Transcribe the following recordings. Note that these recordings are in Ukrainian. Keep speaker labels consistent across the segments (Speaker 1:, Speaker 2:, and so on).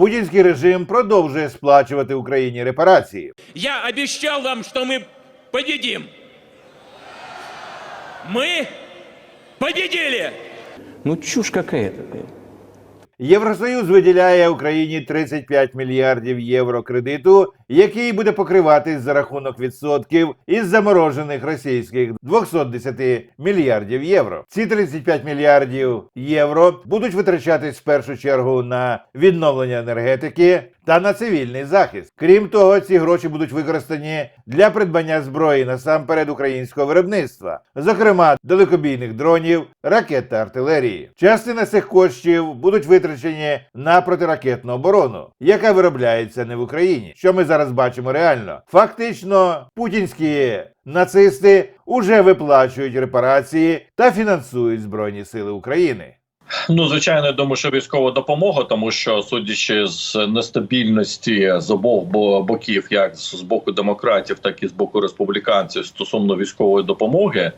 Speaker 1: путінський режим продовжує сплачувати Україні репарації.
Speaker 2: Я обіцяв вам, що ми побідім. Ми побіділи.
Speaker 3: Ну, чушь какая-то.
Speaker 1: Євросоюз виділяє Україні 35 мільярдів євро кредиту, який буде покриватись за рахунок відсотків із заморожених російських 210 мільярдів євро. Ці 35 мільярдів євро будуть витрачатись в першу чергу на відновлення енергетики та на цивільний захист. Крім того, ці гроші будуть використані для придбання зброї насамперед українського виробництва, зокрема далекобійних дронів, ракет та артилерії. Частина цих коштів будуть витрачені на протиракетну оборону, яка виробляється не в Україні. Що ми зараз бачимо реально? Фактично, путінські нацисти уже виплачують репарації та фінансують збройні сили України.
Speaker 4: Ну, звичайно, я думаю, що військова допомога, тому що судячи з нестабільності з обох боків, як з боку демократів, так і з боку республіканців стосовно військової допомоги. Е,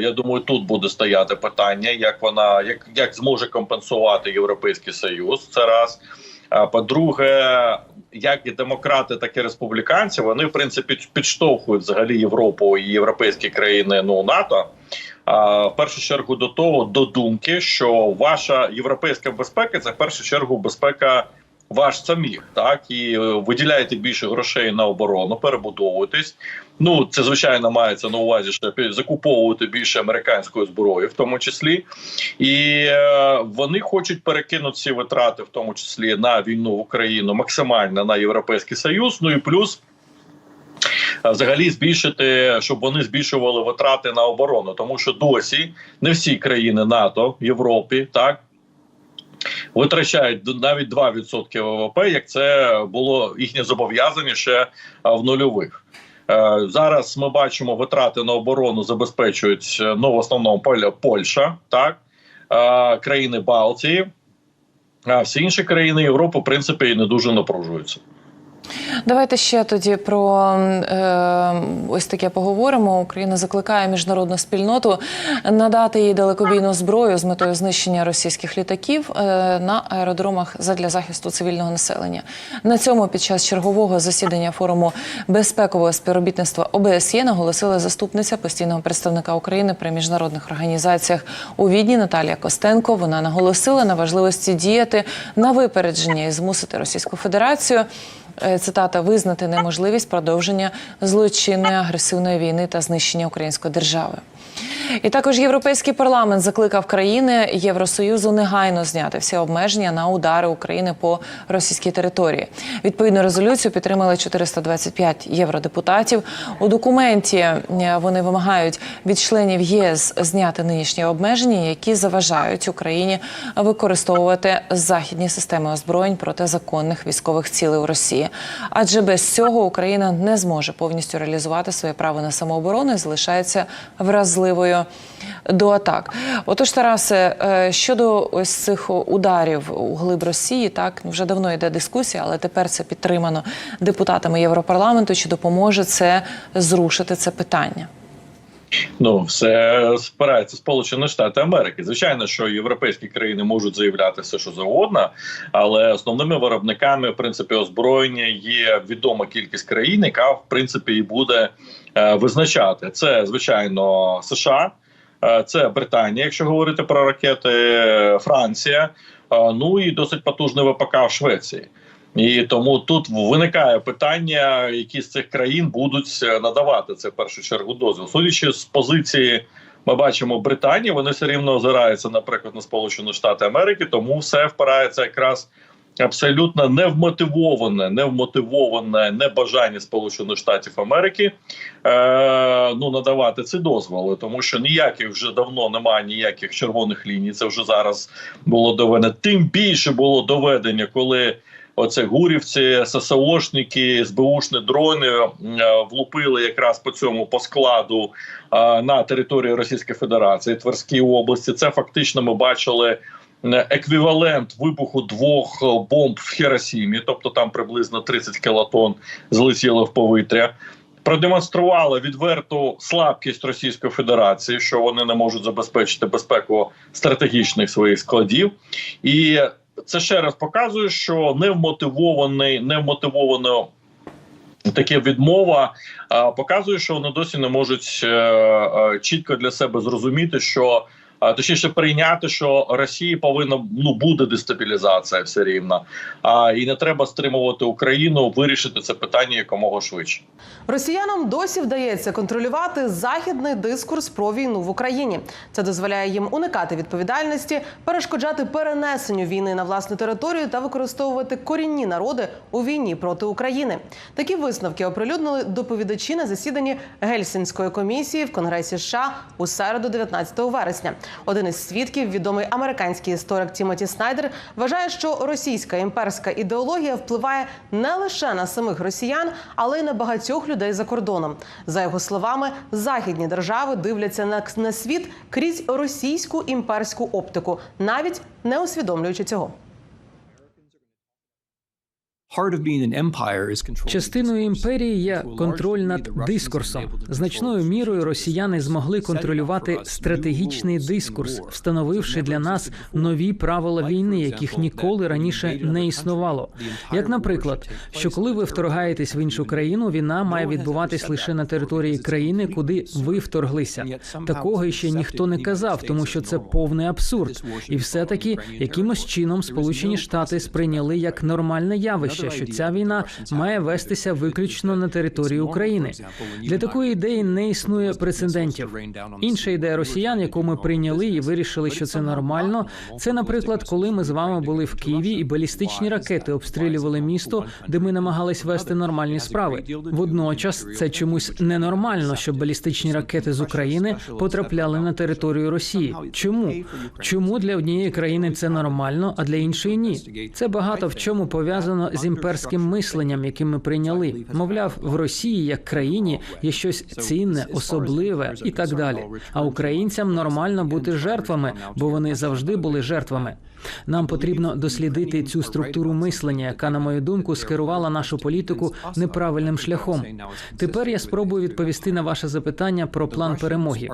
Speaker 4: я думаю, тут буде стояти питання, як вона як, як зможе компенсувати Європейський Союз. Це раз. А по-друге, як і демократи, так і республіканці, вони в принципі підштовхують взагалі Європу і європейські країни ну НАТО. В першу чергу до того, до думки, що ваша європейська безпека це в першу чергу безпека ваш самих, так і е, виділяєте більше грошей на оборону, перебудовуєтесь. Ну це звичайно мається на увазі, що закуповувати більше американської зброї, в тому числі, і е, вони хочуть перекинути ці витрати, в тому числі на війну в Україну, максимально на європейський союз. Ну і плюс взагалі збільшити, щоб вони збільшували витрати на оборону, тому що досі не всі країни НАТО Європі так. Витрачають навіть 2% ВВП, як це було їхнє зобов'язання ще в нульових. Е, Зараз ми бачимо витрати на оборону забезпечують е, ну в основному Польща, так е, країни Балтії, а всі інші країни Європи, в принципі, не дуже напружуються.
Speaker 5: Давайте ще тоді про е, ось таке поговоримо. Україна закликає міжнародну спільноту надати їй далекобійну зброю з метою знищення російських літаків е, на аеродромах задля захисту цивільного населення. На цьому під час чергового засідання форуму безпекового співробітництва ОБСЄ наголосила заступниця постійного представника України при міжнародних організаціях у Відні Наталія Костенко. Вона наголосила на важливості діяти на випередження і змусити Російську Федерацію цитата визнати неможливість продовження злочинної агресивної війни та знищення української держави. І також європейський парламент закликав країни Євросоюзу негайно зняти всі обмеження на удари України по російській території. Відповідну резолюцію підтримали 425 євродепутатів. У документі е, вони вимагають від членів ЄС зняти нинішні обмеження, які заважають Україні використовувати західні системи озброєнь проти законних військових цілей у Росії. Адже без цього Україна не зможе повністю реалізувати своє право на самооборону і залишається вразливою до атак. Отож, Тарасе, е, щодо ось цих ударів у глиб Росії, так вже давно йде дискусія, але тепер це підтримано депутатами Європарламенту. Чи допоможе це зрушити це питання?
Speaker 4: Ну, все спирається Сполучені Штати Америки. Звичайно, що європейські країни можуть заявляти все, що завгодно, але основними виробниками в принципі озброєння є відома кількість країн, яка в принципі і буде е, визначати це, звичайно, США, е, це Британія, якщо говорити про ракети, Франція, е, ну і досить потужний ВПК в Швеції. І тому тут виникає питання, які з цих країн будуть е, надавати це в першу чергу дозвіл. Судячи з позиції, ми бачимо Британії, вони все рівно озираються, наприклад, на Сполучені Штати Америки, тому все впирається якраз абсолютно невмотивоване, невмотивоване небажання Сполучених Штатів Америки е, ну надавати ці дозволи, тому що ніяких вже давно немає ніяких червоних ліній. Це вже зараз було доведено. Тим більше було доведення, коли. Оце гурівці, ССОшники, СБУшні дрони е, влупили якраз по цьому по складу е, на території Російської Федерації, Тверській області. Це фактично ми бачили е, еквівалент вибуху двох бомб в Хіросімі, тобто там приблизно 30 кілотон злетіло в повітря. Продемонстрували відверту слабкість Російської Федерації, що вони не можуть забезпечити безпеку стратегічних своїх складів, і це ще раз показує, що невмотивований, невмотивовано таке відмова показує, що вони досі не можуть е, е, чітко для себе зрозуміти, що точніше прийняти, що Росії повинна ну буде дестабілізація все рівно, а і не треба стримувати Україну вирішити це питання якомога швидше.
Speaker 6: Росіянам досі вдається контролювати західний дискурс про війну в Україні. Це дозволяє їм уникати відповідальності, перешкоджати перенесенню війни на власну територію та використовувати корінні народи у війні проти України. Такі висновки оприлюднили доповідачі на засіданні Гельсінської комісії в Конгресі США у середу, 19 вересня. Один із свідків, відомий американський історик Тімоті Снайдер, вважає, що російська імперська ідеологія впливає не лише на самих росіян, але й на багатьох людей за кордоном. За його словами, західні держави дивляться на, світ крізь російську імперську оптику, навіть не усвідомлюючи цього.
Speaker 7: Частиною імперії є контроль над дискурсом. Значною мірою росіяни змогли контролювати стратегічний дискурс, встановивши для нас нові правила війни, яких ніколи раніше не існувало. Як, наприклад, що коли ви вторгаєтесь в іншу країну, війна має відбуватись лише на території країни, куди ви вторглися. Такого ще ніхто не казав, тому що це повний абсурд. І все таки якимось чином Сполучені Штати сприйняли як нормальне явище, що ця війна має вестися виключно на території України. Для такої ідеї не існує прецедентів. Інша ідея росіян, яку ми прийняли і вирішили, що це нормально. Це, наприклад, коли ми з вами були в Києві і балістичні ракети обстрілювали місто, де ми намагались вести нормальні справи. Водночас це чомусь ненормально, щоб балістичні ракети з України потрапляли на територію Росії. Чому? Чому для однієї країни це нормально, а для іншої ні? Це багато в чому пов'язано з імперським мисленням, яке ми прийняли. Мовляв, в Росії як країні є щось цінне, особливе і так далі. А українцям нормально бути жертвами, бо вони завжди були жертвами. Нам потрібно дослідити цю структуру мислення, яка, на мою думку, скерувала нашу політику неправильним шляхом. Тепер я спробую відповісти на ваше запитання про план перемоги.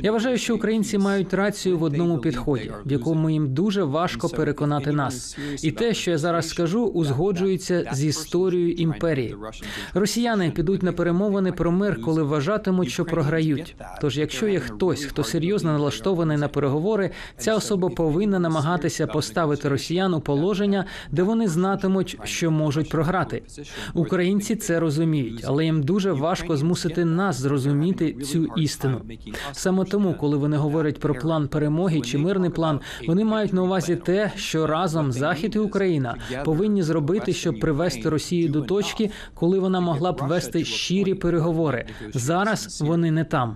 Speaker 7: Я вважаю, що українці мають рацію в одному підході, в якому їм дуже важко переконати нас. І те, що я зараз скажу, узгоджується з історією імперії. Росіяни підуть на перемовини про мир, коли вважатимуть, що програють. Тож, якщо є хтось, хто серйозно налаштований на переговори, ця особа повинна намагатися поставити росіян у положення, де вони знатимуть, що можуть програти. Українці це розуміють, але їм дуже важко змусити нас зрозуміти цю істину. Саме тому, коли вони говорять про план перемоги чи мирний план, вони мають на увазі те, що разом Захід і Україна повинні зробити, щоб привести Росію до точки, коли вона могла б вести щирі переговори. Зараз вони не там.